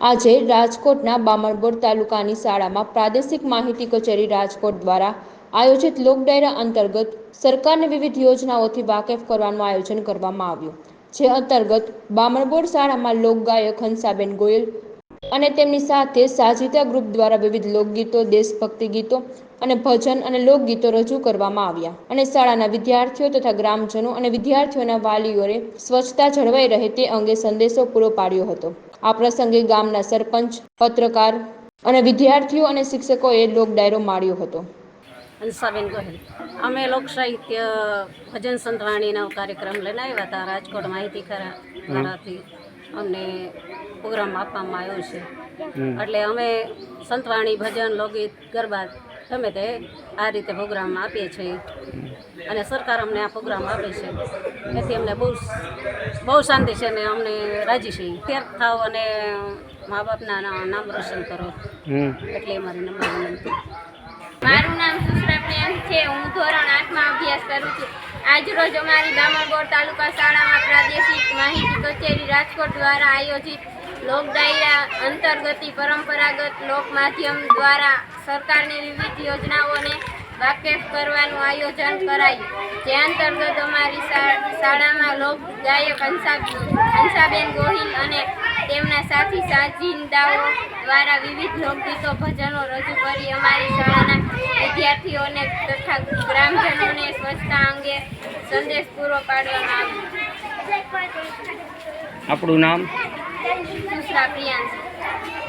આજે રાજકોટના બામણબોર તાલુકાની શાળામાં પ્રાદેશિક માહિતી કચેરી રાજકોટ દ્વારા આયોજિત લોકડાયરા અંતર્ગત સરકારની વિવિધ યોજનાઓથી વાકેફ કરવાનું આયોજન કરવામાં આવ્યું, જે અંતર્ગત બામણબોર શાળામાં લોકગાયક હંસાબેન ગોયલ અને તેમની સાથે સાજિતા ગ્રુપ દ્વારા વિવિધ લોકગીતો, દેશભક્તિ ગીતો અને ભજન અને લોકગીતો રજૂ કરવામાં આવ્યા. અને શાળાના વિદ્યાર્થીઓ તથા ગ્રામજનો અને વિદ્યાર્થીઓના વાલીઓએ સ્વચ્છતા જળવાઈ રહે તે અંગે સંદેશો પૂરો પાડ્યો હતો. આ પ્રસંગે ગામના સરપંચ પત્રકાર અને વિદ્યાર્થીઓ અને શિક્ષકોએ લોક ડાયરો માણ્યો હતો. હંસાબેન ગોહિલ. અમે લોક સાહિત્ય ભજન સંતવાણીનો કાર્યક્રમ લઈને આવ્યા હતા. રાજકોટ માહિતી ખરા ખરાથી અમને પ્રોગ્રામ આપવામાં આવ્યો છે. એટલે અમે સંતવાણી ભજન લોકગીત ગરબા ગમે તે આ રીતે પ્રોગ્રામ આપીએ છીએ. અને સરકાર અમને આ પ્રોગ્રામ આપે છે. એથી અમને બહુ બહુ શાંતિ છે અને અમને રાજી છે ફેર થાવ અને મા બાપના નામ રોશન કરો. એટલે અમારી નંબર વિનંતી. મારું નામ સુશ્રા છે. હું ધોરણ આઠમાં અભ્યાસ કરું છું. આજરોજ અમારી દામણગોર તાલુકા શાળામાં પ્રાદેશિક માહિતી કચેરી રાજકોટ દ્વારા આયોજિત લોક ડાયરા અંતર્ગતિ પરંપરાગત લોક માધ્યમ દ્વારા સરકારની વિવિધ યોજનાઓને વાકેફ કરવાનું આયોજન કરાયું. જે અંતર્ગત અમારી શાળામાં લોક ગાયક હંસા હંસાબેન ગોહિલ અને તેમના સાથી સાજિંદાઓ દ્વારા વિવિધ લોકગીતો ભજનો રજૂ કરી અમારી શાળાના વિદ્યાર્થીઓને તથા ગ્રામજનોને સ્વચ્છતા અંગે સંદેશ પૂરો પાડવામાં આવ્યો. આપણું નામ? સુશ્રા પ્રિયાંશ.